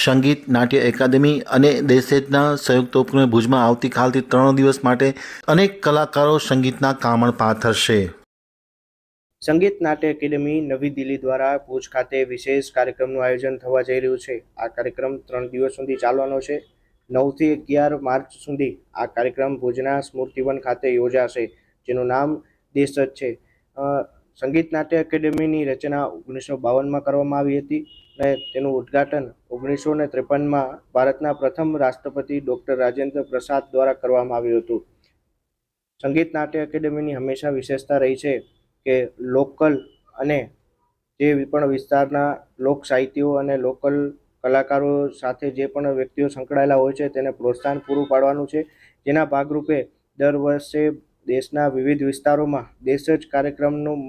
સંગીત, નાટ્ય એકાદમી અને દેશેજના સંયુક્ત ઉપક્રમે ભુજમાં આવતીકાલથી ત્રણ દિવસ માટે અનેક કલાકારો સંગીતના કામણ પાથરશે. સંગીત, નાટ્ય એકેડેમી નવી દિલ્હી દ્વારા ભુજ ખાતે વિશેષ કાર્યક્રમનું આયોજન થવા જઈ રહ્યું છે. આ કાર્યક્રમ ત્રણ દિવસ સુધી ચાલવાનો છે. નવથી અગિયાર માર્ચ સુધી આ કાર્યક્રમ ભુજના સ્મૃતિવન ખાતે યોજાશે, જેનું નામ દેશ છે. સંગીત નાટ્ય એકેડેમીની રચના ઓગણીસો બાવનમાં કરવામાં આવી હતી અને તેનું ઉદ્ઘાટન ઓગણીસો ને ત્રેપનમાં ભારતના પ્રથમ રાષ્ટ્રપતિ ડૉક્ટર રાજેન્દ્ર પ્રસાદ દ્વારા કરવામાં આવ્યું હતું. સંગીત નાટ્ય એકેડેમીની હંમેશા વિશેષતા રહી છે કે લોકલ અને જે પણ વિસ્તારના લોક સાહિત્યો અને લોકલ કલાકારો સાથે જે પણ વ્યક્તિઓ સંકળાયેલા હોય છે તેને પ્રોત્સાહન પૂરું પાડવાનું છે. જેના ભાગરૂપે દર વર્ષે દેશના વિવિધ વિસ્તારોમાં દેશ જ કાર્યક્રમનું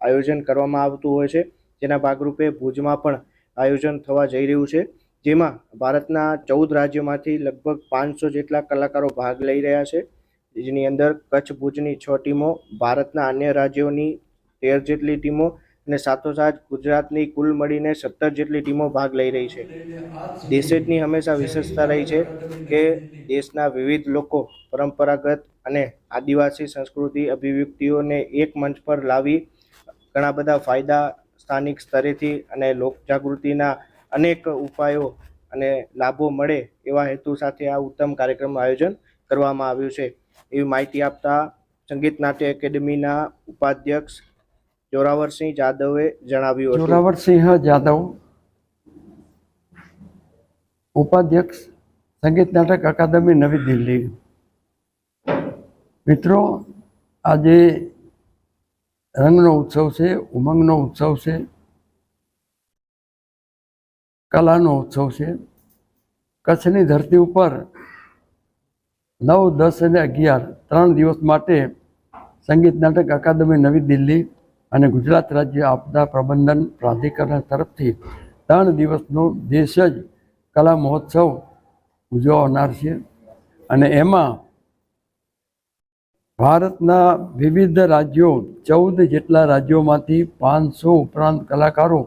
આયોજન કરવામાં આવતું હોય છે. જેના ભાગરૂપે ભુજમાં પણ આયોજન થવા જઈ રહ્યું છે. જેમાં ભારતના ચૌદ રાજ્યોમાંથી લગભગ પાંચસો જેટલા કલાકારો ભાગ લઈ રહ્યા છે. જેની અંદર કચ્છ ભુજની છ ટીમો, ભારતના અન્ય રાજ્યોની તેર જેટલી ટીમો અને સાથોસાથ ગુજરાતની કુલ મળીને સત્તર જેટલી ટીમો ભાગ લઈ રહી છે. દેશેજની હંમેશા વિશેષતા રહી છે કે દેશના વિવિધ લોકો પરંપરાગત અને આદિવાસી સંસ્કૃતિ અભિવ્યક્તિઓને એક મંચ પર લાવી ઘણા બધા ફાયદા સ્થાનિક સ્તરેથી અને લોક જાગૃતિના અનેક ઉપાયો અને લાભો મળે એવા હેતુ સાથે આ ઉત્તમ કાર્યક્રમનું આયોજન કરવામાં આવ્યું છે. એવી માહિતી આપતા સંગીત નાટ્ય એકેડમીના ઉપાધ્યક્ષ જોરાવરસિંહ જાદવે જણાવ્યું જોરાવરસિંહ જાદવ, ઉપાધ્યક્ષ સંગીત નાટક અકાદમી નવી દિલ્હી. મિત્રો, આજે રંગનો ઉત્સવ છે, ઉમંગનો ઉત્સવ છે, કલાનો ઉત્સવ છે. કચ્છની ધરતી ઉપર નવ, દસ અને અગિયાર ત્રણ દિવસ માટે સંગીત નાટક અકાદમી નવી દિલ્હી અને ગુજરાત રાજ્ય આપદા પ્રબંધન પ્રાધિકરણ તરફથી ત્રણ દિવસનો દેશ જ કલા મહોત્સવ ઉજવનાર છે. અને એમાં ભારતના વિવિધ રાજ્યો ચૌદ જેટલા રાજ્યોમાંથી પાંચસો ઉપરાંત કલાકારો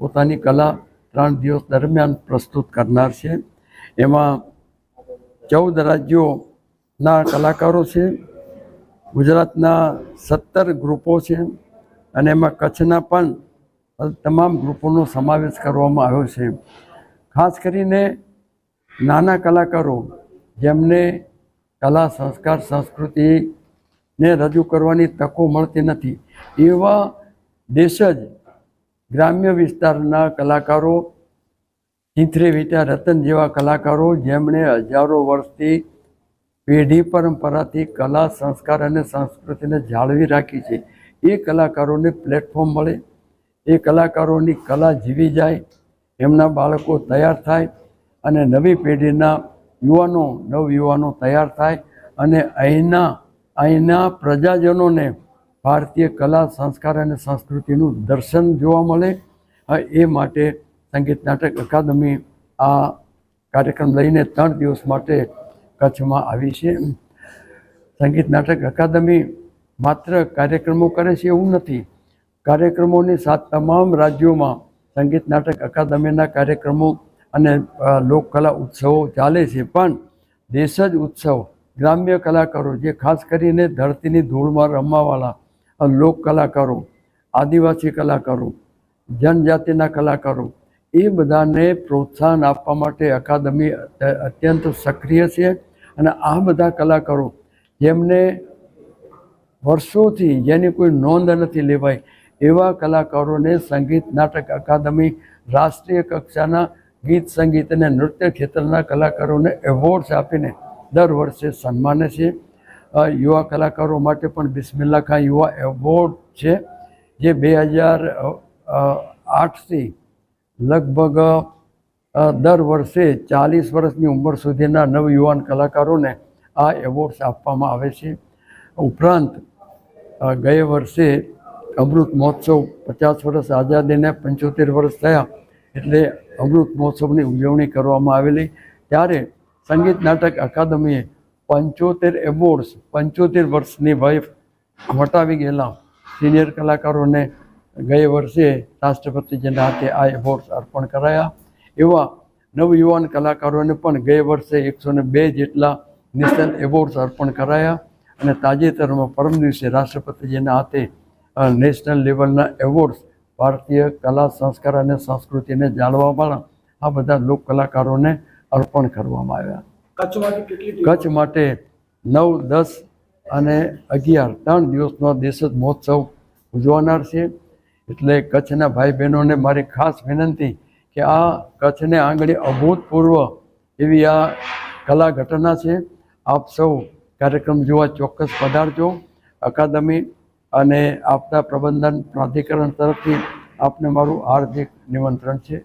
પોતાની કલા ત્રણ દિવસ દરમિયાન પ્રસ્તુત કરનાર છે. એમાં ચૌદ રાજ્યોના કલાકારો છે, ગુજરાતના સત્તર ગ્રુપો છે અને એમાં કચ્છના પણ તમામ ગ્રુપોનો સમાવેશ કરવામાં આવ્યો છે. ખાસ કરીને નાના કલાકારો જેમને કલા, સંસ્કાર સંસ્કૃતિને રજૂ કરવાની તકો મળતી નથી. એવા દેશ જ ગ્રામ્ય વિસ્તારના કલાકારો ચિંથરે વીટા રતન જેવા કલાકારો જેમણે હજારો વર્ષથી પેઢી પરંપરાથી કલા, સંસ્કાર અને સંસ્કૃતિને જાળવી રાખી છે. એ કલાકારોને પ્લેટફોર્મ મળે, એ કલાકારોની કલા જીવી જાય, એમના બાળકો તૈયાર થાય અને નવી પેઢીના યુવાનો, નવયુવાનો તૈયાર થાય અને અહીંના અહીંના પ્રજાજનોને ભારતીય કલા, સંસ્કાર અને સંસ્કૃતિનું દર્શન જોવા મળે. એ માટે સંગીત નાટક અકાદમી આ કાર્યક્રમ લઈને ત્રણ દિવસ માટે કચ્છમાં આવી છે. સંગીત નાટક અકાદમી માત્ર કાર્યક્રમો કરે છે એવું નથી. કાર્યક્રમોની સાથ તમામ રાજ્યોમાં સંગીત નાટક અકાદમીના કાર્યક્રમો અને લોકકલા ઉત્સવો ચાલે છે. પણ દેશ જ ઉત્સવ ગ્રામ્ય કલાકારો, જે ખાસ કરીને ધરતીની ધૂળમાં રમવાવાળા લોક કલાકારો, આદિવાસી કલાકારો, જનજાતિના કલાકારો, એ બધાને પ્રોત્સાહન આપવા માટે અકાદમી અત્યંત સક્રિય છે. અને આ બધા કલાકારો જેમને વર્ષોથી જેની કોઈ નોંધ નથી લેવાય, એવા કલાકારોને સંગીત નાટક અકાદમી, રાષ્ટ્રીય કક્ષાના ગીત સંગીત અને નૃત્ય ક્ષેત્રના કલાકારોને એવોર્ડ્સ આપીને દર વર્ષે સન્માને છે. યુવા કલાકારો માટે પણ બિસ્મિલ્લા ખાન યુવા એવોર્ડ છે, જે બે હજાર આઠથી લગભગ દર વર્ષે ચાલીસ વર્ષની ઉંમર સુધીના નવયુવાન કલાકારોને આ એવોર્ડ્સ આપવામાં આવે છે. ઉપરાંત ગયે વર્ષે અમૃત મહોત્સવ પચાસ વર્ષ આઝાદીને પંચોતેર વર્ષ થયા, એટલે અમૃત મહોત્સવની ઉજવણી કરવામાં આવેલી. ત્યારે સંગીત નાટક અકાદમીએ પંચોતેર એવોર્ડ્સ પંચોતેર વર્ષની વય વટાવી ગયેલા સિનિયર કલાકારોને ગયે વર્ષે રાષ્ટ્રપતિજીના હાથે આ એવોર્ડ્સ અર્પણ કરાયા. એવા નવયુવાન કલાકારોને પણ ગયે વર્ષે એકસો ને બે જેટલા નેશનલ એવોર્ડ્સ અર્પણ કરાયા અને તાજેતરમાં પરમ દિવસે રાષ્ટ્રપતિજીના હાથે નેશનલ લેવલના એવોર્ડ્સ ભારતીય કલા સંસ્કાર અને સંસ્કૃતિને જાળવવાવાળા આ બધા લોક કલાકારોને અર્પણ કરવામાં આવ્યા. કચ્છ માટે નવ દસ અને અગિયાર. ત્રણ દિવસનો દેશજ મહોત્સવ ઉજવાનાર છે. એટલે કચ્છના ભાઈ બહેનોને મારી ખાસ વિનંતી કે આ કચ્છને આંગણે અભૂતપૂર્વ એવી આ કલા ઘટના છે. આપ સૌ કાર્યક્રમ જોવા ચોક્કસ પધારજો. અકાદમી અને આપતા પ્રબંધન પ્રાધિકરણ તરફથી આપને મારું હાર્દિક નિમંત્રણ છે.